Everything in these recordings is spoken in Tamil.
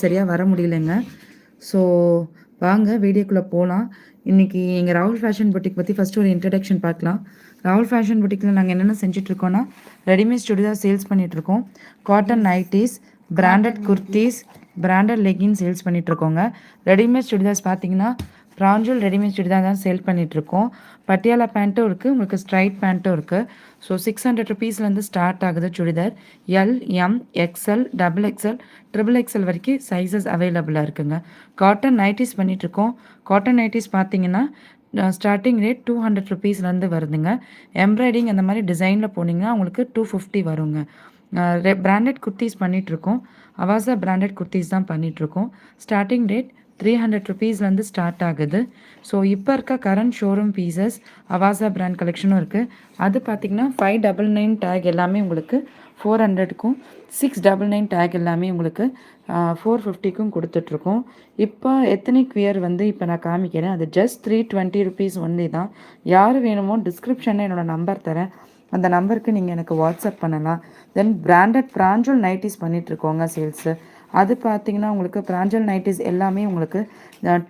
சரியாக வர முடியலைங்க. ஸோ வாங்க வீடியோக்குள்ளே போகலாம் இன்றைக்கி எங்கள் ராகுல் ஃபேஷன் புட்டிக் பற்றி ஃபஸ்ட்டு ஒரு இன்ட்ரடக்ஷன் பார்க்கலாம். ராகுல் ஃபேஷன் புட்டிக்கில் நாங்கள் என்னென்ன செஞ்சிட்ருக்கோன்னா ரெடிமேட் சுடிதார் சேல்ஸ் பண்ணிகிட்ருக்கோம் cotton nighties branded kurtis branded legging sales பண்ணிகிட்ருக்கோங்க readymade churidars பார்த்தீங்கன்னா பிராஞ்சல் ரெடிமேட் சுடிதார் தான் சேல் பண்ணிகிட்ருக்கோம் பட்டியாலா பேண்ட்டும் இருக்குது உங்களுக்கு ஸ்ட்ரைட் பேண்ட்டும் இருக்குது ஸோ சிக்ஸ் ஹண்ட்ரட் ருபீஸ்லேருந்து ஸ்டார்ட் ஆகுது churidar. L M XL double XL triple XL வரைக்கும் சைஸஸ் அவைலபிளாக இருக்குங்க. காட்டன் நைட்டிஸ் பண்ணிகிட்ருக்கோம் காட்டன் நைட்டிஸ் பார்த்தீங்கன்னா ஸ்டார்டிங் ரேட் டூ ஹண்ட்ரட் ருபீஸ்லேருந்து வருதுங்க. எம்ப்ராய்டிங் அந்த மாதிரி டிசைனில் போனீங்கன்னா உங்களுக்கு டூ ஃபிஃப்டி வருங்க. பிராண்டட் குர்த்திஸ் பண்ணிகிட்ருக்கோம் அவாசா பிராண்டட் குர்த்திஸ் தான் பண்ணிகிட்ருக்கோம் ஸ்டார்டிங் ரேட் த்ரீ ஹண்ட்ரட் ருபீஸ்லேருந்து ஸ்டார்ட் ஆகுது. ஸோ இப்போ இருக்க current showroom pieces Avaasa brand கலெக்ஷனும் இருக்குது அது பார்த்திங்கன்னா ஃபைவ் டபுள் நைன் டேக் எல்லாமே உங்களுக்கு ஃபோர் ஹண்ட்ரடுக்கும் சிக்ஸ் டபுள் நைன் டேக் எல்லாமே உங்களுக்கு ஃபோர் ஃபிஃப்டிக்கும் கொடுத்துட்ருக்கோம். இப்போ எத்தனிக் வியர் வந்து இப்போ நான் காமிக்கிறேன். அது just three twenty rupees only தான். யார் வேணுமோ டிஸ்கிரிப்ஷனில் என்னோடய நம்பர் தரேன். அந்த நம்பருக்கு நீங்கள் எனக்கு வாட்ஸ்அப் பண்ணலாம். தென் பிராண்டட் பிராஞ்சல் நைட்டிஸ் பண்ணிகிட்ருக்கோங்க சேல்ஸு அது பார்த்தீங்கன்னா உங்களுக்கு பிராஞ்சல் நைட்டிஸ் எல்லாமே உங்களுக்கு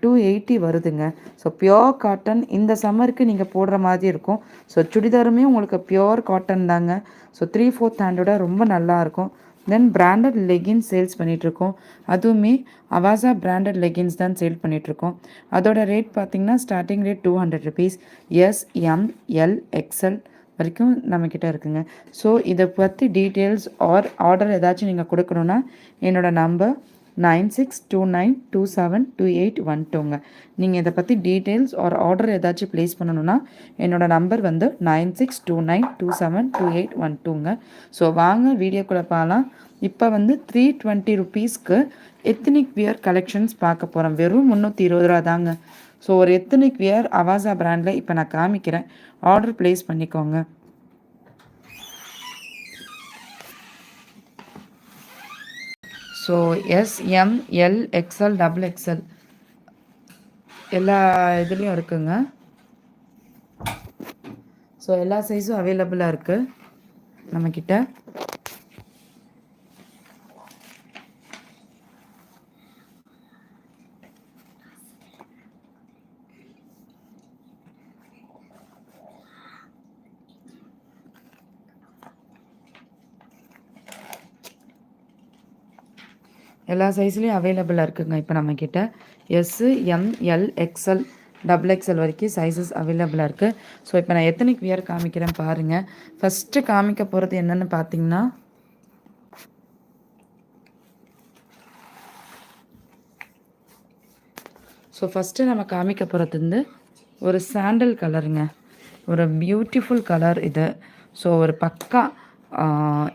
டூ எயிட்டி வருதுங்க. ஸோ பியோர் காட்டன் இந்த சம்மருக்கு நீங்கள் போடுற மாதிரி இருக்கும். ஸோ சுடிதாருமே உங்களுக்கு பியோர் காட்டன் தாங்க. ஸோ த்ரீ ஃபோர்த் ஹேண்டோட ரொம்ப நல்லாயிருக்கும் தென் பிராண்டட் லெகின்ஸ் சேல்ஸ் பண்ணிகிட்ருக்கோம் அதுவுமே அவாசா பிராண்டட் லெகின்ஸ் தான் சேல் பண்ணிகிட்ருக்கோம் அதோட ரேட் பார்த்திங்கன்னா starting rate two hundred rupees S M L XL வரைக்கும் நம்மக்கிட்ட இருக்குங்க. ஸோ இதை பற்றி டீட்டெயில்ஸ் ஆர் ஆர்டர் ஏதாச்சும் நீங்கள் கொடுக்கணுன்னா என்னோடய number nine six two nine two seven two eight one டூங்க நீங்கள் இதை பற்றி டீட்டெயில்ஸ் ஆர் ஆர்டர் ஏதாச்சும் ப்ளேஸ் பண்ணணுன்னா என்னோடய நம்பர் வந்து nine six two nine two seven two eight one டூங்க so வாங்க வீடியோக்குள்ளே பார்க்கலாம் இப்போ வந்து த்ரீ டுவெண்ட்டி ருபீஸ்க்கு எத்தனிக் வியர் கலெக்ஷன்ஸ் பார்க்க போகிறோம் வெறும் முந்நூற்றி இருபது ரூபா தாங்க. ஸோ ஒரு எத்தனிக் வியர் அவாசா பிராண்டில் இப்போ நான் காமிக்கிறேன். ஆர்டர் ப்ளேஸ் பண்ணிக்கோங்க. So S M L XL double XL எல்லா இதுலேயும் இருக்குங்க. ஸோ எல்லா சைஸும் அவைலபிளாக இருக்குது நம்மக்கிட்ட எல்லா சைஸ்லேயும் அவைலபிளாக இருக்குங்க. இப்போ நம்மக்கிட்ட S M L XL double XL வரைக்கும் சைஸஸ் அவைலபிளாக இருக்குது ஸோ இப்போ நான் எத்தனைக்கு வியர் காமிக்கிறேன் பாருங்கள் ஃபஸ்ட்டு காமிக்க போகிறது என்னென்னு பார்த்தீங்கன்னா ஸோ ஃபஸ்ட்டு நம்ம காமிக்க போகிறது வந்து ஒரு சாண்டல் கலருங்க ஒரு பியூட்டிஃபுல் கலர் இது. ஸோ ஒரு பக்கா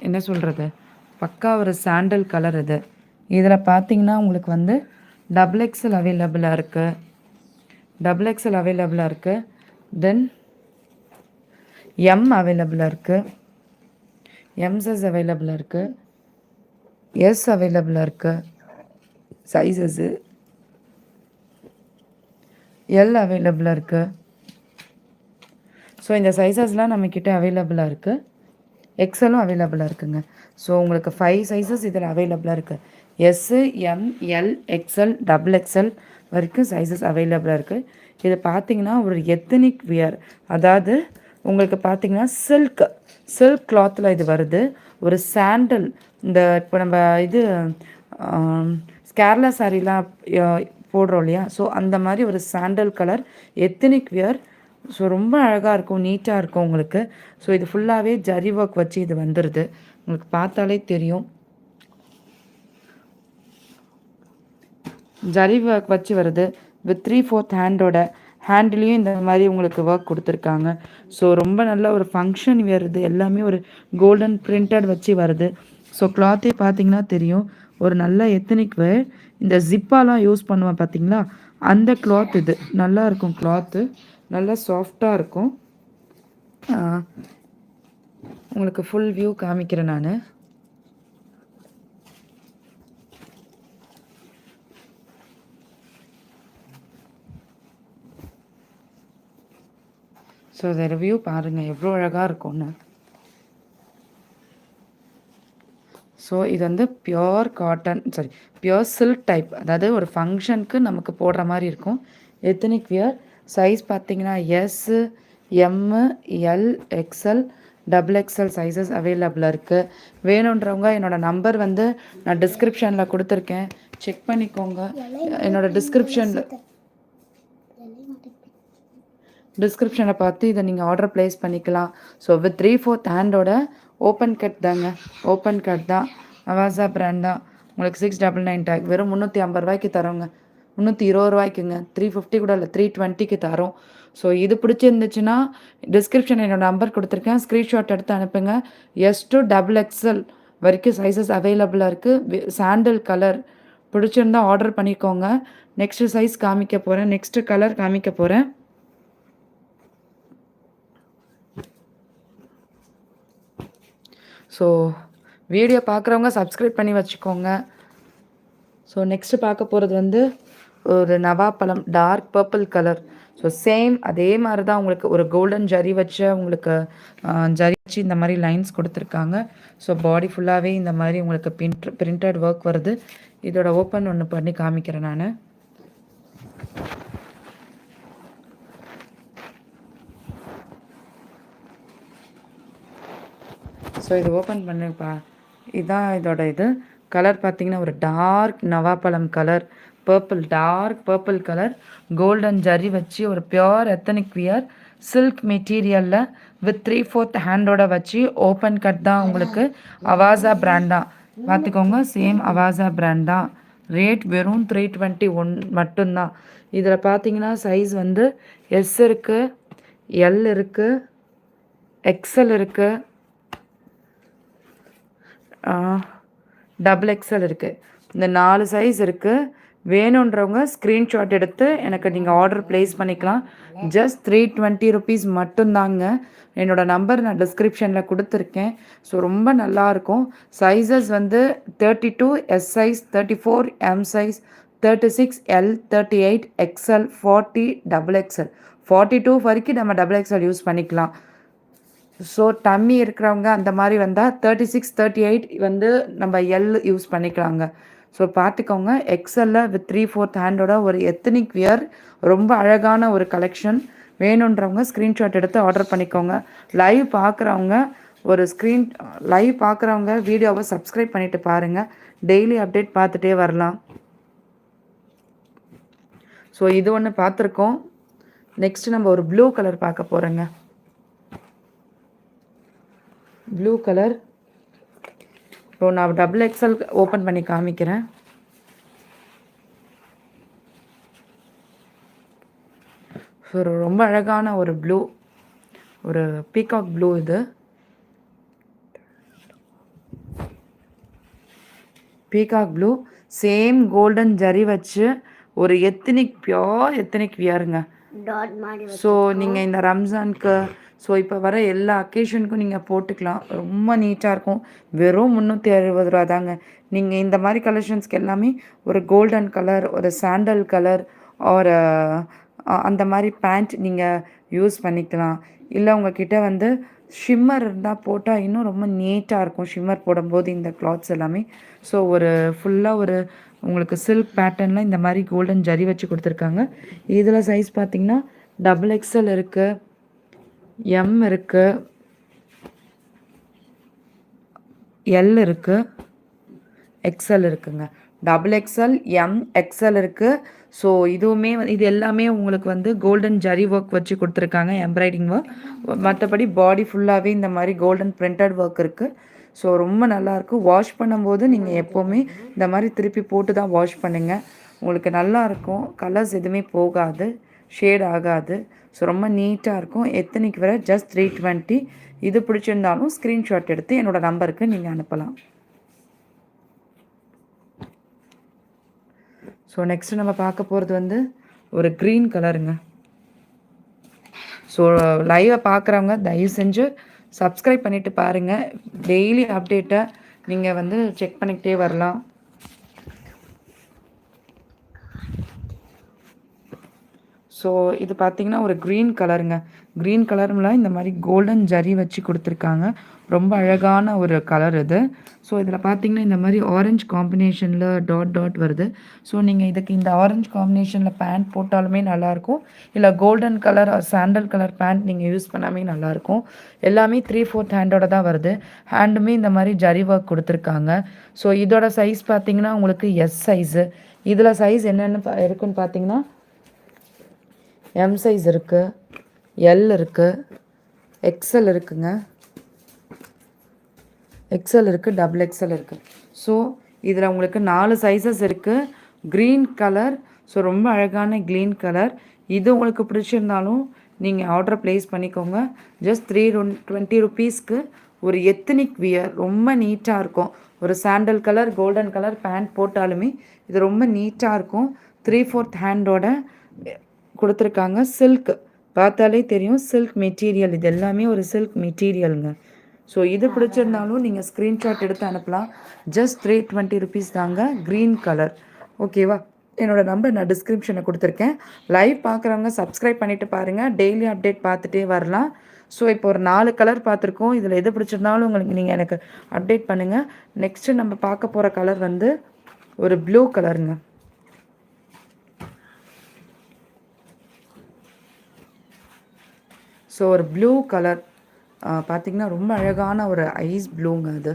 என்ன சொல்கிறது பக்கா ஒரு சாண்டல் கலர் இது. இதில் பார்த்தீங்கன்னா உங்களுக்கு வந்து டபுள் எக்ஸல் அவைலபிளாக இருக்குது டபுள் எக்ஸல் அவைலபிளாக இருக்குது தென் எம் அவைலபிளாக இருக்குது எம்சஸ் அவைலபிளாக இருக்குது எஸ் அவைலபிளாக இருக்குது சைஸஸ்ஸு எல் அவைலபிளாக இருக்குது ஸோ இந்த சைஸஸ்லாம் நம்மக்கிட்ட அவைலபிளாக இருக்குது எக்ஸலும் அவைலபிளாக இருக்குங்க. ஸோ உங்களுக்கு ஃபைவ் சைஸஸ் இதில் அவைலபிளாக இருக்குது S M L XL double XL வரைக்கும் சைஸஸ் அவைலபிளாக இருக்குது இது பார்த்தீங்கன்னா ஒரு எத்தனிக் வியர் அதாவது உங்களுக்கு பார்த்தீங்கன்னா சில்க் சில்க் கிளாத்தில் இது வருது. ஒரு சாண்டல் இந்த இப்போ நம்ம இது கேரளா சாரீலாம் போடுறோம் இல்லையா? ஸோ அந்த மாதிரி ஒரு sandal colour ethnic wear so ரொம்ப அழகாக இருக்கும் நீட்டாக இருக்கும் உங்களுக்கு. ஸோ இது ஃபுல்லாகவே ஜரி ஒர்க் வச்சு இது வந்துடுது உங்களுக்கு பார்த்தாலே தெரியும். ஜரி ஒர்க் வச்சு வருது வித் த்ரீ ஃபோர்த் ஹேண்டோட ஹேண்ட்லேயும் இந்த மாதிரி உங்களுக்கு ஒர்க் கொடுத்துருக்காங்க. ஸோ ரொம்ப நல்ல ஒரு ஃபங்க்ஷன் வருது எல்லாமே ஒரு கோல்டன் பிரிண்டட் வச்சு வருது ஸோ கிளாத்தே பார்த்தீங்கன்னா தெரியும் ஒரு நல்ல எத்தனிக் வேர் இந்த ஜிப்பாலாம் யூஸ் பண்ணுவேன் பார்த்தீங்களா? அந்த கிளாத் இது. நல்லா இருக்கும் கிளாத்து நல்லா சாஃப்டாக இருக்கும். உங்களுக்கு ஃபுல் வியூ காமிக்கிறேன் நான். ஸோ அதை ரிவ்யூ பாருங்கள் எவ்வளோ அழகாக இருக்கும்னு. ஸோ இது வந்து pure cotton sari pure silk type அதாவது ஒரு ஃபங்க்ஷனுக்கு நமக்கு போடுற மாதிரி இருக்கும். எத்தனிக் வியர் சைஸ் பார்த்தீங்கன்னா S M L XL double XL sizes அவைலபிளாக இருக்குது வேணுன்றவங்க என்னோடய நம்பர் வந்து நான் டிஸ்கிரிப்ஷனில் கொடுத்துருக்கேன். செக் பண்ணிக்கோங்க. என்னோடய டிஸ்கிரிப்ஷனில் டிஸ்கிரிப்ஷனை பார்த்து இதை நீங்கள் ஆர்டர் ப்ளேஸ் பண்ணிக்கலாம். ஸோ வித் த்ரீ ஃபோர்த் ஹேண்டோட ஓப்பன் கட் தாங்க. ஓப்பன் கட் தான் அவாசா பிராண்ட் தான் உங்களுக்கு சிக்ஸ் டபுள் நைன் டேக் வெறும் முந்நூற்றி ஐம்பது ரூபாய்க்கு தரோங்க. முந்நூற்றி இருபது ரூபாய்க்குங்க. த்ரீ ஃபிஃப்டி கூட இல்லை. த்ரீ டுவெண்ட்டிக்கு தரோம். ஸோ இது பிடிச்சிருந்துச்சுன்னா டிஸ்கிரிப்ஷன் என்னோட நம்பர் கொடுத்துருக்கேன். ஸ்க்ரீன்ஷாட் எடுத்து அனுப்புங்க. எஸ் டு டபுள் எக்ஸ்எல் வரைக்கும் சைஸஸ் அவைலபிளாக இருக்குது சாண்டல் கலர் பிடிச்சிருந்தா ஆர்டர் பண்ணிக்கோங்க. நெக்ஸ்ட்டு சைஸ் காமிக்க போகிறேன் நெக்ஸ்ட்டு கலர் காமிக்க போகிறேன் ஸோ வீடியோ பார்க்குறவங்க சப்ஸ்கிரைப் பண்ணி வச்சுக்கோங்க. ஸோ நெக்ஸ்ட்டு பார்க்க போகிறது வந்து ஒரு நவாப்பழம் dark purple colour so same அதே மாதிரி தான் உங்களுக்கு ஒரு கோல்டன் ஜரி வச்ச உங்களுக்கு ஜரி வச்சு இந்த மாதிரி லைன்ஸ் கொடுத்துருக்காங்க. ஸோ பாடி ஃபுல்லாகவே இந்த மாதிரி உங்களுக்கு பிரிண்ட் பிரிண்டட் ஒர்க் வருது. இதோட ஓப்பன் ஒன்று பண்ணி காமிக்கிறேன் நான். ஸோ இது ஓப்பன் பண்ணிப்பா இதுதான் இதோட இது. கலர் பார்த்தீங்கன்னா ஒரு dark நவாப்பழம் colour purple dark purple colour golden zari வச்சு ஒரு பியோர் எத்தனிக் வியர் சில்க் மெட்டீரியலில் வித் த்ரீ ஃபோர்த் ஹேண்டோட வச்சு ஓப்பன் கட் தான் உங்களுக்கு அவாசா பிராண்ட் தான் பார்த்துக்கோங்க சேம் அவாசா பிராண்ட் தான் ரேட் வெறும் த்ரீ டுவெண்ட்டி ஒன் மட்டும்தான். இதில் பார்த்தீங்கன்னா சைஸ் வந்து எஸ் இருக்குது எல் இருக்குது எக்ஸல் இருக்குது டபுள் எக்ஸல் இருக்குது இந்த நாலு சைஸ் இருக்குது வேணுன்றவங்க ஸ்க்ரீன்ஷாட் எடுத்து எனக்கு நீங்கள் ஆர்டர் ப்ளேஸ் பண்ணிக்கலாம். ஜஸ்ட் த்ரீ டுவெண்ட்டி ருபீஸ் மட்டும்தாங்க. என்னோடய நம்பர் நான் டிஸ்கிரிப்ஷனில் கொடுத்துருக்கேன். ஸோ ரொம்ப நல்லாயிருக்கும் சைஸஸ் வந்து thirty two S size thirty four M size thirty six L thirty eight XL forty double XL forty two வரைக்கும் நம்ம டபுள் எக்ஸ்எல் யூஸ் பண்ணிக்கலாம். ஸோ டம்மி இருக்கிறவங்க அந்த மாதிரி வந்தால் தேர்ட்டி சிக்ஸ் தேர்ட்டி எயிட் வந்து நம்ம எல் யூஸ் பண்ணிக்கலாங்க. ஸோ பார்த்துக்கோங்க எக்ஸலில் வித் த்ரீ ஃபோர்த் ஹேண்டோட ஒரு எத்தனிக் வியர் ரொம்ப அழகான ஒரு கலெக்ஷன் வேணுன்றவங்க ஸ்க்ரீன்ஷாட் எடுத்து ஆர்டர் பண்ணிக்கோங்க. லைவ் பார்க்குறவங்க ஒரு ஸ்க்ரீன் லைவ் பார்க்குறவங்க வீடியோவை சப்ஸ்கிரைப் பண்ணிவிட்டு பாருங்கள் டெய்லி அப்டேட் பார்த்துட்டே வரலாம். ஸோ இது ஒன்று பார்த்துருக்கோம். நெக்ஸ்ட் நம்ம ஒரு ப்ளூ கலர் பார்க்க போகிறோங்க ப்ளூ கலர் இப்போ நான் டபுள் எக்ஸல் ஓப்பன் பண்ணி காமிக்கிறேன். ஒரு ரொம்ப அழகான ஒரு ப்ளூ ஒரு பீகாக் ப்ளூ இது. Peacock blue same golden zari வச்சு ஒரு எத்தனிக் பியோர் எத்தனிக் வியருங்க ஸோ நீங்கள் இந்த ரம்ஜானுக்கு ஸோ இப்போ வர எல்லா அக்கேஷனுக்கும் நீங்கள் போட்டுக்கலாம். ரொம்ப நீட்டாக இருக்கும். வெறும் முந்நூற்றி அறுபது ரூபா தாங்க. நீங்கள் இந்த மாதிரி கலெக்ஷன்ஸ்க்கு எல்லாமே ஒரு கோல்டன் கலர் ஒரு சாண்டல் கலர் ஒரு அந்த மாதிரி பேண்ட் நீங்கள் யூஸ் பண்ணிக்கலாம். இல்லை உங்ககிட்ட வந்து ஷிம்மர் இருந்தால் போட்டால் இன்னும் ரொம்ப நீட்டாக இருக்கும். ஷிம்மர் போடும்போது இந்த கிளாத்ஸ் எல்லாமே. ஸோ ஒரு ஃபுல்லாக ஒரு உங்களுக்கு சில்க் பேட்டர்னில் இந்த மாதிரி கோல்டன் ஜரி வச்சு கொடுத்துருக்காங்க. இதில் சைஸ் பார்த்திங்கன்னா டபுள் எக்ஸல் இருக்குது எம் இருக்குது எல் இருக்குது எக்ஸல் இருக்குங்க. டபுள் எக்ஸ்எல் எம் எக்ஸ்எல் இருக்குது ஸோ இதுவுமே இது எல்லாமே உங்களுக்கு வந்து கோல்டன் ஜரி ஒர்க் வச்சு கொடுத்துருக்காங்க எம்ப்ராய்டிங் ஒர்க் மற்றபடி பாடி ஃபுல்லாகவே இந்த மாதிரி கோல்டன் பிரிண்டட் ஒர்க் இருக்குது ஸோ ரொம்ப நல்லாயிருக்கும் வாஷ் பண்ணும்போது நீங்கள் எப்போவுமே இந்த மாதிரி திருப்பி போட்டு தான் வாஷ் பண்ணுங்கள் உங்களுக்கு நல்லாயிருக்கும் கலர்ஸ் எதுவுமே போகாது. ஷேட் ஆகாது. ஸோ ரொம்ப நீட்டாக இருக்கும். எத்தனைக்கு வர? ஜஸ்ட் த்ரீ டுவெண்ட்டி இது பிடிச்சிருந்தாலும் ஸ்க்ரீன்ஷாட் எடுத்து என்னோடய நம்பருக்கு நீங்கள் அனுப்பலாம். ஸோ நெக்ஸ்ட்டு நம்ம பார்க்க போகிறது வந்து ஒரு க்ரீன் கலருங்க ஸோ லைவை பார்க்குறவங்க தயவு செஞ்சு சப்ஸ்கிரைப் பண்ணிவிட்டு பாருங்கள் டெய்லி அப்டேட்டை நீங்கள் வந்து செக் பண்ணிக்கிட்டே வரலாம். ஸோ இது பார்த்தீங்கன்னா ஒரு க்ரீன் கலருங்க க்ரீன் கலரும்லாம் இந்த மாதிரி கோல்டன் ஜரி வச்சு கொடுத்துருக்காங்க. ரொம்ப அழகான ஒரு கலர் இது. ஸோ இதில் பார்த்தீங்கன்னா இந்த மாதிரி ஆரஞ்சு காம்பினேஷனில் டாட் டாட் வருது. ஸோ நீங்கள் இதுக்கு இந்த ஆரஞ்சு காம்பினேஷனில் பேண்ட் போட்டாலுமே நல்லாயிருக்கும். இல்லை golden colour sandal colour pant நீங்கள் யூஸ் பண்ணாமே நல்லாயிருக்கும். எல்லாமே த்ரீ ஃபோர்த் ஹேண்டோட தான் வருது. ஹேண்டுமே இந்த மாதிரி ஜரி ஒர்க் கொடுத்துருக்காங்க. ஸோ இதோட சைஸ் பார்த்தீங்கன்னா உங்களுக்கு எஸ் சைஸு இதில் சைஸ் என்னென்னு பா- இருக்குன்னு பார்த்தீங்கன்னா எம் சைஸ் இருக்குது எல் இருக்குது எக்ஸல் இருக்குங்க. எக்ஸல் இருக்குது டபுள் எக்ஸல் இருக்குது ஸோ இதில் உங்களுக்கு நாலு சைஸஸ் இருக்குது க்ரீன் கலர் ஸோ ரொம்ப அழகான க்ரீன் கலர் இது உங்களுக்கு பிடிச்சிருந்தாலும் நீங்கள் ஆர்டர் ப்ளேஸ் பண்ணிக்கோங்க. ஜஸ்ட் த்ரீ டுவெண்ட்டி ருபீஸ்க்கு ஒரு எத்தனிக் வியர் ரொம்ப நீட்டாக இருக்கும். ஒரு sandal colour golden colour pant போட்டாலுமே இது ரொம்ப நீட்டாக இருக்கும். த்ரீ ஃபோர்த் ஹேண்டோட கொடுத்துருக்காங்க. சில்க் பார்த்தாலே தெரியும். சில்க் மெட்டீரியல் இது எல்லாமே ஒரு சில்க் மெட்டீரியலுங்க ஸோ இது பிடிச்சிருந்தாலும் நீங்கள் ஸ்க்ரீன்ஷாட் எடுத்து அனுப்பலாம். ஜஸ்ட் த்ரீ டுவெண்ட்டி ருபீஸ் தாங்க. க்ரீன் கலர் ஓகேவா என்னோடய நம்பர் நான் டிஸ்கிரிப்ஷனை கொடுத்துருக்கேன். லைவ் பார்க்குறவங்க சப்ஸ்கிரைப் பண்ணிவிட்டு பாருங்கள் டெய்லி அப்டேட் பார்த்துட்டே வரலாம். ஸோ இப்போ ஒரு நாலு கலர் பார்த்துருக்கோம். இதில் எது பிடிச்சிருந்தாலும் உங்களுக்கு நீங்கள் எனக்கு அப்டேட் பண்ணுங்கள் நெக்ஸ்ட்டு நம்ம பார்க்க போகிற கலர் வந்து ஒரு ப்ளூ கலருங்க ஸோ ஒரு ப்ளூ கலர் பார்த்திங்கன்னா ரொம்ப அழகான ஒரு ஐஸ் ப்ளூங்க அது.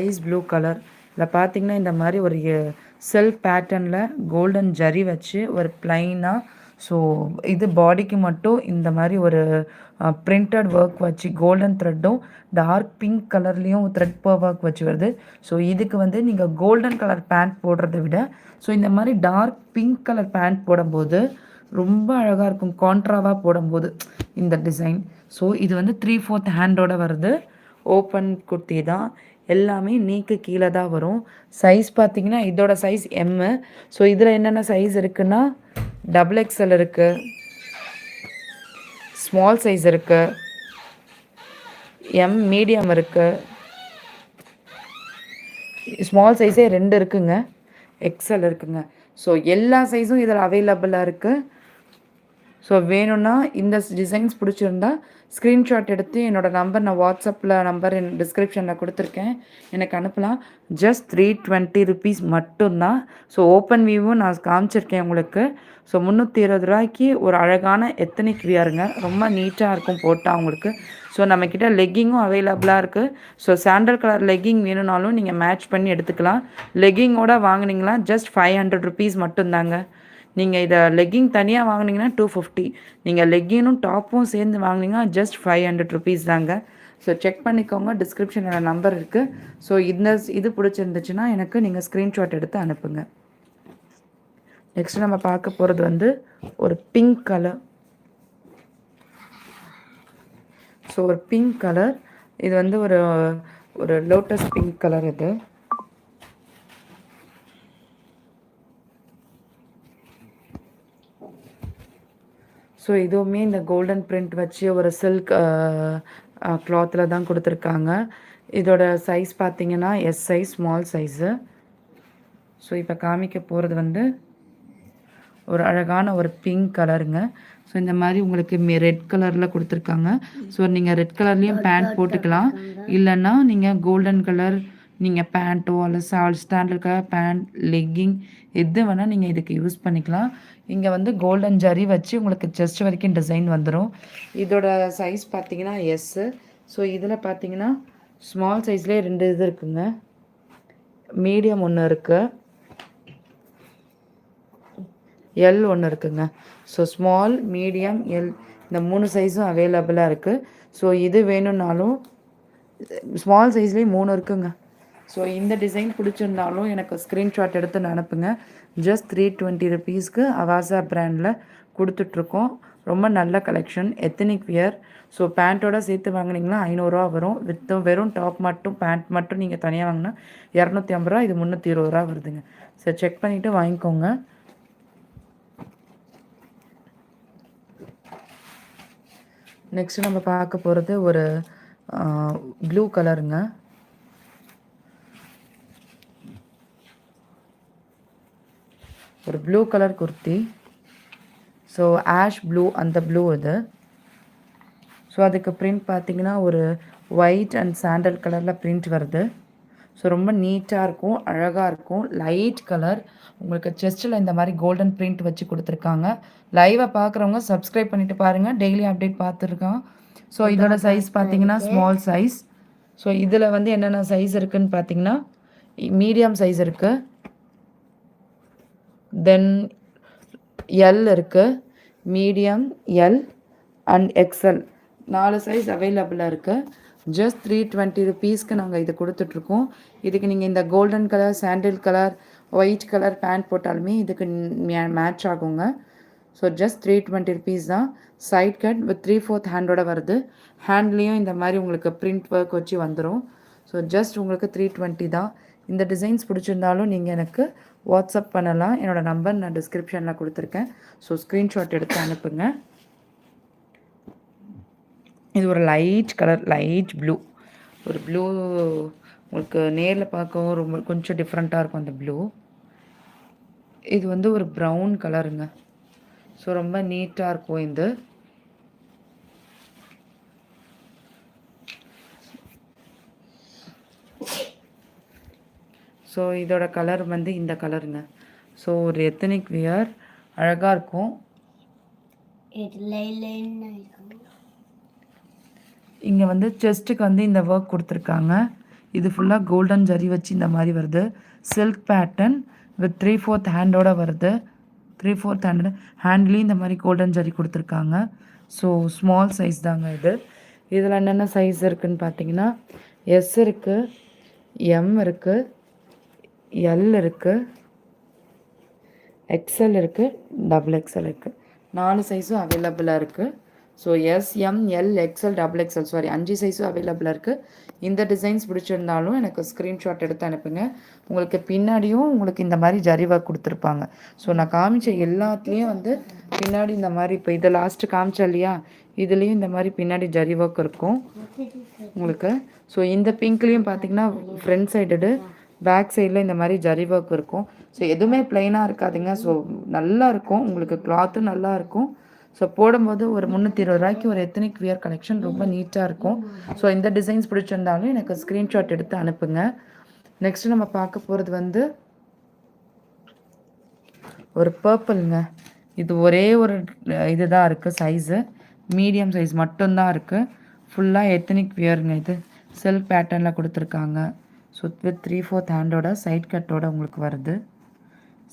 ஐஸ் ப்ளூ கலர் இதில் பார்த்தீங்கன்னா இந்த மாதிரி ஒரு செல்ஃப் பேட்டர்னில் கோல்டன் ஜரி வச்சு ஒரு பிளைனாக ஸோ இது பாடிக்கு மட்டும் இந்த மாதிரி ஒரு பிரிண்டட் ஒர்க் வச்சு கோல்டன் த்ரெட்டும் டார்க் பிங்க் கலர்லேயும் த்ரெட் ஒர்க் வச்சு வருது. ஸோ இதுக்கு வந்து நீங்கள் கோல்டன் கலர் பேண்ட் போடுறத விட ஸோ இந்த மாதிரி டார்க் பிங்க் கலர் பேண்ட் போடும்போது ரொம்ப அழகாக இருக்கும். கான்ட்ராவாக போடும்போது இந்த டிசைன் ஸோ இது வந்து த்ரீ ஃபோர்த் ஹேண்டோட வருது. ஓப்பன் குர்த்தி தான். எல்லாமே நீக்கு கீழே தான் வரும். சைஸ் பார்த்தீங்கன்னா இதோட சைஸ் எம்மு ஸோ இதில் என்னென்ன சைஸ் இருக்குன்னா டபுள் எக்ஸ்எல் இருக்குது ஸ்மால் சைஸ் இருக்குது எம் மீடியம் இருக்குது ஸ்மால் சைஸே ரெண்டு இருக்குங்க. எக்ஸல் இருக்குங்க. ஸோ எல்லா சைஸும் இதில் அவைலபிளாக இருக்குது ஸோ வேணும்னா இந்த டிசைன்ஸ் பிடிச்சிருந்தா ஸ்க்ரீன்ஷாட் எடுத்து என்னோடய நம்பர் நான் வாட்ஸ்அப்பில் நம்பர் என் டிஸ்கிரிப்ஷனில் கொடுத்துருக்கேன். எனக்கு அனுப்பலாம். ஜஸ்ட் த்ரீ டுவெண்ட்டி ருபீஸ் மட்டும்தான். ஸோ ஓப்பன் வியூவும் நான் காமிச்சிருக்கேன் உங்களுக்கு. ஸோ முந்நூற்றி இருபது ரூபாய்க்கு ஒரு அழகான எத்தனிக் வியருங்க ரொம்ப நீட்டாக இருக்கும் போட்டால் உங்களுக்கு. ஸோ நம்மக்கிட்ட லெக்கிங்கும் அவைலபிளாக இருக்குது ஸோ சாண்டல் கலர் லெக்கிங் வேணும்னாலும் நீங்கள் மேட்ச் பண்ணி எடுத்துக்கலாம். லெக்கிங்கோட வாங்கினீங்களா ஜஸ்ட் ஃபைவ் ஹண்ட்ரட் ருபீஸ் மட்டும்தாங்க. நீங்கள் இதை லெக்கிங் தனியாக வாங்குனீங்கன்னா டூ ஃபிஃப்டி நீங்கள் லெக்கினும் டாப்பும் சேர்ந்து வாங்குனீங்கன்னா ஜஸ்ட் ஃபைவ் ஹண்ட்ரட் ருபீஸ் தாங்க. ஸோ செக் பண்ணிக்கோங்க. டிஸ்கிரிப்ஷனில் நம்பர் இருக்குது ஸோ இந்த இது பிடிச்சிருந்துச்சுன்னா எனக்கு நீங்கள் ஸ்க்ரீன்ஷாட் எடுத்து அனுப்புங்க. நெக்ஸ்ட் நம்ம பார்க்க போகிறது வந்து ஒரு பிங்க் கலர் ஸோ ஒரு பிங்க் கலர் இது வந்து ஒரு ஒரு லோட்டஸ் பிங்க் கலர் இது. ஸோ இதுவுமே இந்த கோல்டன் பிரிண்ட் வச்சு ஒரு சில்க் கிளாத்தில் தான் கொடுத்துருக்காங்க. இதோட சைஸ் பார்த்தீங்கன்னா S size small size so இப்போ காமிக்க போகிறது வந்து ஒரு அழகான ஒரு பிங்க் கலருங்க ஸோ இந்த மாதிரி உங்களுக்கு ரெட் கலரில் கொடுத்துருக்காங்க. ஸோ நீங்கள் ரெட் கலர்லேயும் பேண்ட் போட்டுக்கலாம். இல்லைன்னா நீங்கள் கோல்டன் கலர் நீங்கள் பேண்ட்டோ அல்ல சால் ஸ்டாண்டர்ட் கலர் பேண்ட் லெக்கிங் எது வேணால் நீங்கள் இதுக்கு யூஸ் பண்ணிக்கலாம். இங்கே வந்து கோல்டன் ஜரி வச்சு உங்களுக்கு செஸ்ட் வரைக்கும் டிசைன் வந்துடும் இதோட சைஸ் பார்த்தீங்கன்னா எஸ்ஸு ஸோ இதில் பார்த்தீங்கன்னா ஸ்மால் சைஸ்லேயே ரெண்டு இது இருக்குங்க. மீடியம் ஒன்று இருக்குது எல் ஒன்று இருக்குங்க. ஸோ ஸ்மால் மீடியம் எல் இந்த மூணு சைஸும் அவைலபிளாக இருக்குது ஸோ இது வேணும்னாலும் ஸ்மால் சைஸ்லேயே மூணு இருக்குங்க. ஸோ இந்த டிசைன் பிடிச்சிருந்தாலும் எனக்கு ஸ்க்ரீன்ஷாட் எடுத்து அனுப்புங்க. ஜஸ்ட் த்ரீ டுவெண்ட்டி ருபீஸ்க்கு அவாசா பிராண்டில் கொடுத்துட்ருக்கோம். ரொம்ப நல்ல கலெக்ஷன் எத்தனிக் வியர் ஸோ பேண்ட்டோட சேர்த்து வாங்கினீங்கன்னா ஐநூறுரூவா வரும். வித் வெறும் டாப் மட்டும் பேண்ட் மட்டும் நீங்கள் தனியாக வாங்கினா இரநூத்தி ஐம்பது ரூபா இது முந்நூற்றி இருபது ரூபா வருதுங்க. சரி செக் பண்ணிவிட்டு வாங்கிக்கோங்க. நெக்ஸ்ட்டு நம்ம பார்க்க போகிறது ஒரு ப்ளூ கலருங்க ஒரு blue colour kurti so ash blue அந்த ப்ளூ இது. ஸோ அதுக்கு பிரிண்ட் பார்த்தீங்கன்னா ஒரு ஒயிட் அண்ட் சாண்டல் கலரில் பிரிண்ட் வருது. ஸோ ரொம்ப நீட்டாக இருக்கும் அழகாக இருக்கும். லைட் கலர் உங்களுக்கு செஸ்ட்டில் இந்த மாதிரி கோல்டன் பிரிண்ட் வச்சு கொடுத்துருக்காங்க. லைவை பார்க்குறவங்க சப்ஸ்கிரைப் பண்ணிட்டு பாருங்கள் டெய்லி அப்டேட் பார்த்துருக்கான் ஸோ இதோட சைஸ் பார்த்தீங்கன்னா ஸ்மால் சைஸ் ஸோ இதில் வந்து என்னென்ன சைஸ் இருக்குன்னு பார்த்தீங்கன்னா மீடியம் சைஸ் இருக்குது தென் எல் இருக்குது மீடியம் எல் அண்ட் எக்ஸல் நாலு சைஸ் அவைலபிளாக இருக்குது ஜஸ்ட் த்ரீ டுவெண்ட்டி ருபீஸ்க்கு நாங்கள் இது கொடுத்துட்ருக்கோம். இதுக்கு நீங்கள் இந்த golden colour sandal colour white colour pant போட்டாலுமே இதுக்கு மேட்ச் ஆகுங்க. So just three twenty rupees தான். Side cut with three fourth ஹேண்டோட வருது. ஹேண்ட்லேயும் இந்த மாதிரி உங்களுக்கு பிரிண்ட் ஒர்க் வச்சு வந்துடும் ஸோ ஜஸ்ட் உங்களுக்கு த்ரீ டுவெண்ட்டி தான். இந்த டிசைன்ஸ் பிடிச்சிருந்தாலும் நீங்கள் எனக்கு வாட்ஸ்அப் பண்ணலாம். என்னோடய நம்பர் நான் டிஸ்கிரிப்ஷனில் கொடுத்துருக்கேன். ஸோ ஸ்க்ரீன்ஷாட் எடுத்து அனுப்புங்க. இது ஒரு லைட் கலர் லைட் ப்ளூ ஒரு ப்ளூ உங்களுக்கு நேரில் பார்க்கவும் ரொம்ப கொஞ்சம் டிஃப்ரெண்ட்டாக இருக்கும் அந்த ப்ளூ இது வந்து ஒரு ப்ரௌன் கலருங்க ஸோ ரொம்ப நீட்டாக இருக்கும் இது. ஸோ இதோட கலர் வந்து இந்த கலருங்க ஸோ ஒரு எத்தனிக் வியர் அழகாக இருக்கும். இங்கே வந்து செஸ்ட்டுக்கு வந்து இந்த ஒர்க் கொடுத்துருக்காங்க. இது ஃபுல்லாக கோல்டன் ஜரி வச்சு இந்த மாதிரி வருது. Silk pattern with three fourth ஹேண்டோட வருது. த்ரீ ஃபோர்த் ஹேண்ட் ஹேண்ட்லேயும் இந்த மாதிரி கோல்டன் ஜரி கொடுத்துருக்காங்க. ஸோ ஸ்மால் சைஸ் தாங்க இது. இதில் என்னென்ன சைஸ் இருக்குதுன்னு பார்த்தீங்கன்னா எஸ் இருக்குது எம் இருக்குது எல் இருக்குது எக்ஸ்எல் இருக்குது டபுள் எக்ஸ்எல் இருக்குது நாலு சைஸும் அவைலபிளாக இருக்குது so S M L XL double XL sorry அஞ்சு சைஸும் அவைலபிளாக இருக்குது இந்த டிசைன்ஸ் பிடிச்சிருந்தாலும் எனக்கு ஸ்க்ரீன்ஷாட் எடுத்து அனுப்புங்க. உங்களுக்கு பின்னாடியும் உங்களுக்கு இந்த மாதிரி ஜரிவாக கொடுத்துருப்பாங்க. ஸோ நான் காமிச்ச எல்லாத்துலேயும் வந்து பின்னாடி இந்த மாதிரி இப்போ இதை லாஸ்ட்டு காமிச்சேன் இல்லையா? இதுலேயும் இந்த மாதிரி பின்னாடி ஜரி ஒர்க் இருக்கும். உங்களுக்கு ஸோ இந்த பிங்க்லேயும் பார்த்தீங்கன்னா ஃப்ரண்ட் சைடு பேக் சைடில் இந்த மாதிரி ஜரி ஒர்க் இருக்கும். ஸோ எதுவுமே ப்ளைனாக இருக்காதுங்க. ஸோ நல்லா இருக்கும். உங்களுக்கு கிளாத்தும் நல்லா இருக்கும். ஸோ போடும்போது ஒரு முந்நூற்றி இருபது ரூபாய்க்கு ஒரு எத்தனிக் வியர் கலெக்ஷன் ரொம்ப நீட்டாக இருக்கும். ஸோ இந்த டிசைன்ஸ் பிடிச்சிருந்தாலும் எனக்கு ஸ்க்ரீன்ஷாட் எடுத்து அனுப்புங்க. நெக்ஸ்ட்டு நம்ம பார்க்க போகிறது வந்து ஒரு பர்பிள்ங்க இது ஒரே ஒரு இதுதான் இருக்குது சைஸு மீடியம் சைஸ் மட்டும்தான் இருக்குது ஃபுல்லாக எத்தனிக் வியருங்க இது. செல்ஃப் பேட்டர்னில் கொடுத்துருக்காங்க. ஸோ வித் த்ரீ ஃபோர்த் ஹேண்டோட சைட் கட்டோட உங்களுக்கு வருது.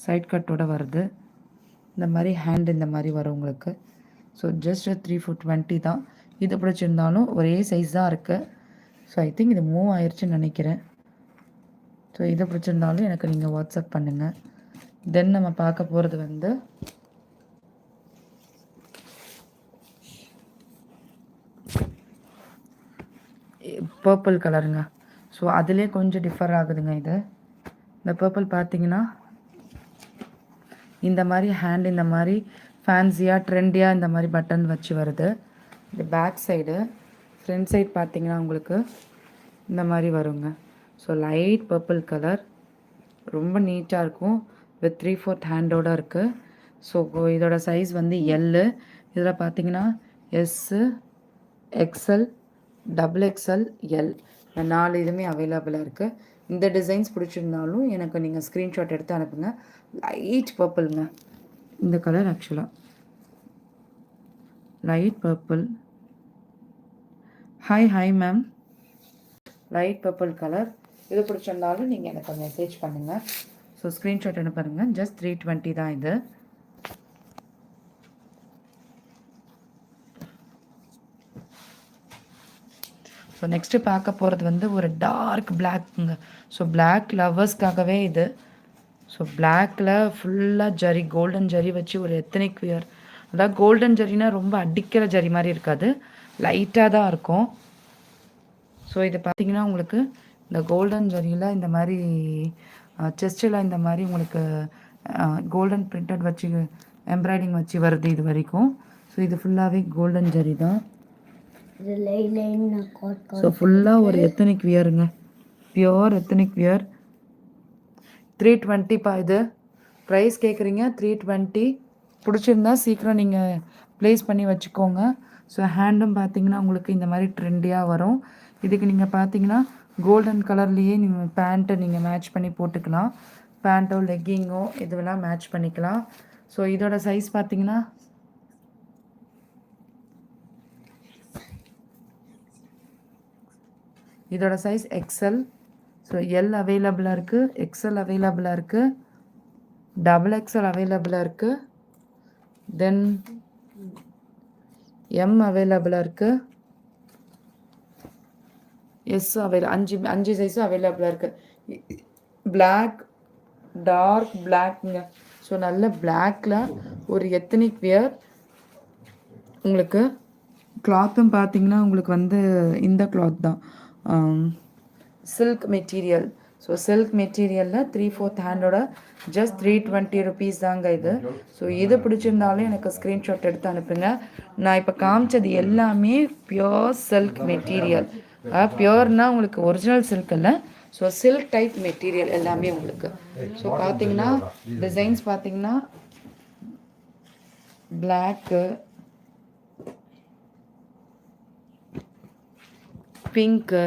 சைட் கட்டோட வருது. இந்த மாதிரி ஹேண்ட் இந்த மாதிரி வரும் உங்களுக்கு. So just three four twenty தான். இது பிடிச்சிருந்தாலும் ஒரே சைஸ் தான் இருக்குது ஸோ ஐ திங்க் இது மூவ் ஆயிடுச்சுன்னு நினைக்கிறேன். ஸோ இதை பிடிச்சிருந்தாலும் எனக்கு நீங்கள் வாட்ஸ்அப் பண்ணுங்கள் தென் நம்ம பார்க்க போகிறது வந்து பர்பிள் கலருங்க ஸோ அதிலே கொஞ்சம் டிஃபர் ஆகுதுங்க இது. இந்த பர்பிள் பார்த்தீங்கன்னா இந்த மாதிரி ஹேண்ட் இந்த மாதிரி ஃபேன்சியாக ட்ரெண்டியாக இந்த மாதிரி பட்டன் வச்சு வருது. இது பேக் சைடு ஃப்ரண்ட் சைட் பார்த்தீங்கன்னா உங்களுக்கு இந்த மாதிரி வருங்க. ஸோ லைட் பர்பிள் கலர் ரொம்ப நீட்டாக இருக்கும். வித் த்ரீ ஃபோர்த் ஹேண்டோடு இருக்குது ஸோ இதோட சைஸ் வந்து எல்லு இதில் பார்த்தீங்கன்னா S XL double XL L நாலு இதுவுமே அவைலபிளாக இருக்குது இந்த டிசைன்ஸ் பிடிச்சிருந்தாலும் எனக்கு நீங்கள் ஸ்க்ரீன்ஷாட் எடுத்து அனுப்புங்க. லைட் பர்பிள்ங்க இந்த கலர் ஆக்சுவலாக light purple hi hi ma'am light purple colour இது பிடிச்சிருந்தாலும் நீங்கள் எனக்கு மெசேஜ் பண்ணுங்கள் ஸோ ஸ்க்ரீன்ஷாட் அனுப்புங்க ஜஸ்ட் த்ரீ டுவெண்ட்டி தான் இது. ஸோ நெக்ஸ்ட்டு பார்க்க போகிறது வந்து ஒரு டார்க் பிளாக்குங்க ஸோ பிளாக் லவர்ஸ்க்காகவே இது. ஸோ பிளாக்கில் ஃபுல்லாக ஜரி கோல்டன் ஜரி வச்சு ஒரு எத்தனிக் வியர் அதாவது கோல்டன் ஜரினா ரொம்ப அடிக்கிற ஜரி மாதிரி இருக்காது. லைட்டாக தான் இருக்கும். ஸோ இது பார்த்தீங்கன்னா உங்களுக்கு இந்த கோல்டன் ஜரியில் இந்த மாதிரி செஸ்டில் இந்த மாதிரி உங்களுக்கு கோல்டன் பிரிண்டட் வச்சு எம்ப்ராய்டிங் வச்சு வருது இது வரைக்கும். ஸோ இது ஃபுல்லாகவே கோல்டன் ஜரி தான். ஸோ ஃபுல்லாக ஒரு எத்தனிக் வியருங்க பியோர் எத்தனிக் வியர் த்ரீ டுவெண்ட்டிப்பா இது. ப்ரைஸ் கேட்குறீங்க த்ரீ டுவெண்ட்டி பிடிச்சிருந்தா சீக்கிரம் நீங்கள் ப்ளேஸ் பண்ணி வச்சுக்கோங்க. ஸோ ஹேண்டும் பார்த்தீங்கன்னா உங்களுக்கு இந்த மாதிரி ட்ரெண்டியாக வரும். இதுக்கு நீங்கள் பார்த்தீங்கன்னா கோல்டன் கலர்லேயே நீங்கள் பேண்ட்டை நீங்கள் மேட்ச் பண்ணி போட்டுக்கலாம். பேண்ட்டோ லெக்கிங்கோ இதுவெல்லாம் மேட்ச் பண்ணிக்கலாம். ஸோ இதோட சைஸ் பார்த்தீங்கன்னா இதோட சைஸ் எக்ஸல் ஸோ எல் அவைலபிளாக இருக்குது எக்ஸல் அவைலபிளாக இருக்குது டபுள் எக்ஸல் அவைலபிளாக இருக்குது தென் எம் அவைலபிளாக இருக்குது எஸ் அவைல அஞ்சு அஞ்சு சைஸும் அவைலபிளாக இருக்குது பிளாக் டார்க் பிளாக்ங்க ஸோ நல்ல பிளாக்ல ஒரு எத்தனிக் வியர் உங்களுக்கு கிளாத்தும் பார்த்தீங்கன்னா உங்களுக்கு வந்து இந்த கிளாத் தான். சில்க் மெட்டீரியல் ஸோ சில்க் மெட்டீரியலில் த்ரீ ஃபோர்த் ஹேண்டோட ஜஸ்ட் த்ரீ டுவெண்ட்டி ருபீஸ் தாங்க இது. ஸோ இது பிடிச்சிருந்தாலும் எனக்கு ஸ்க்ரீன்ஷாட் எடுத்து அனுப்புங்க. நான் இப்போ காமிச்சது எல்லாமே பியோர் சில்க் மெட்டீரியல் பியோர்னால் உங்களுக்கு ஒரிஜினல் சில்க் இல்லை ஸோ சில்க் டைப் மெட்டீரியல் எல்லாமே உங்களுக்கு. ஸோ பார்த்தீங்கன்னா டிசைன்ஸ் பார்த்தீங்கன்னா black pink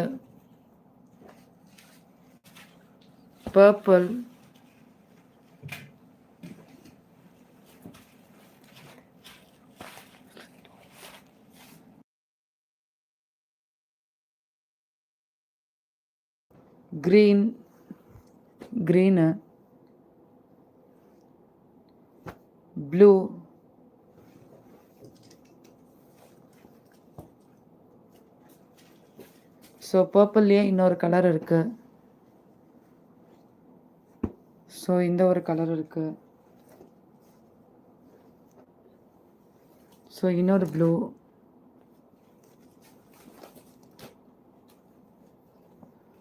purple green green blue so பர்பிள்லேயே இன்னொரு கலர் இருக்குது ஸோ இந்த ஒரு கலர் இருக்குது ஸோ இன்னொரு ப்ளூ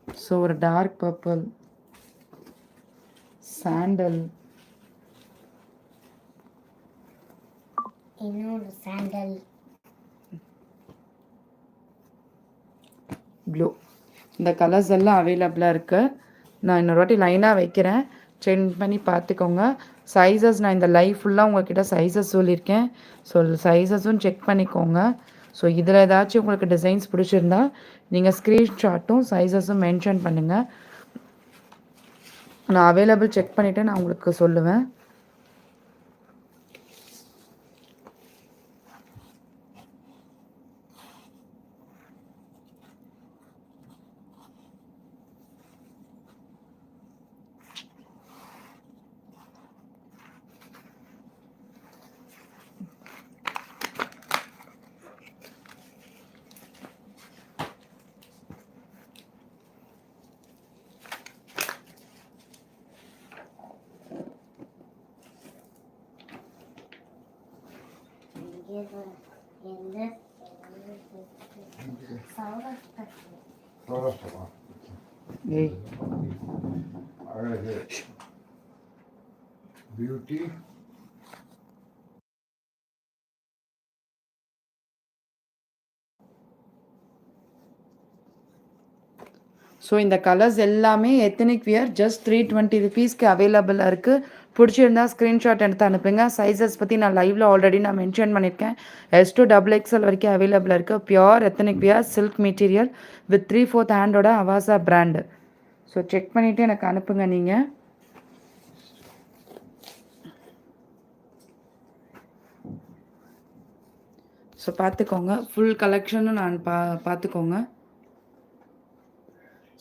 ஸோ ஒரு டார்க் பர்பிள் சாண்டல் இன்னொரு சாண்டல் ப்ளூ இந்த கலர்ஸ் எல்லாம் அவைலபிளாக இருக்குது நான் இன்னொரு வாட்டி லைனாக வைக்கிறேன். சென்ட் பண்ணி பார்த்துக்கோங்க. சைஸஸ் நான் இந்த லைஃப் ஃபுல்லாக உங்கள்கிட்ட சைஸஸ் சொல்லியிருக்கேன். ஸோ சைஸஸும் செக் பண்ணிக்கோங்க. ஸோ இதில் ஏதாச்சும் உங்களுக்கு டிசைன்ஸ் பிடிச்சிருந்தா நீங்கள் ஸ்க்ரீன்ஷாட்டும் சைஸஸும் மென்ஷன் பண்ணுங்கள் நான் அவைலபிள் செக் பண்ணிவிட்டு நான் உங்களுக்கு சொல்லுவேன். Beauty. ஸோ இந்த கலர்ஸ் எல்லாமே ethnic wear just three twenty ருபீஸ்க்கு அவைலபிளாக இருக்குது பிடிச்சிருந்தா ஸ்க்ரீன்ஷாட் எடுத்து அனுப்புங்க. சைஸஸ் பற்றி நான் லைவில் ஆல்ரெடி நான் மென்ஷன் பண்ணியிருக்கேன் எஸ் டூ டபுள் எக்ஸ்எல் வரைக்கும் அவைலபிளாக இருக்குது pure ethnic wear silk material with three fourth ஹேண்டோட Avaasa brand so check பண்ணிவிட்டு எனக்கு அனுப்புங்க நீங்கள் ஸோ பார்த்துக்கோங்க. ஃபுல் கலெக்ஷனும் நான் பா பார்த்துக்கோங்க.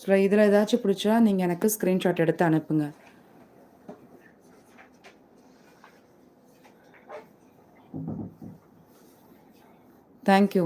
ஸோ இதில் ஏதாச்சும் பிடிச்சா நீங்கள் எனக்கு ஸ்க்ரீன்ஷாட் எடுத்து அனுப்புங்க. தேங்க்யூ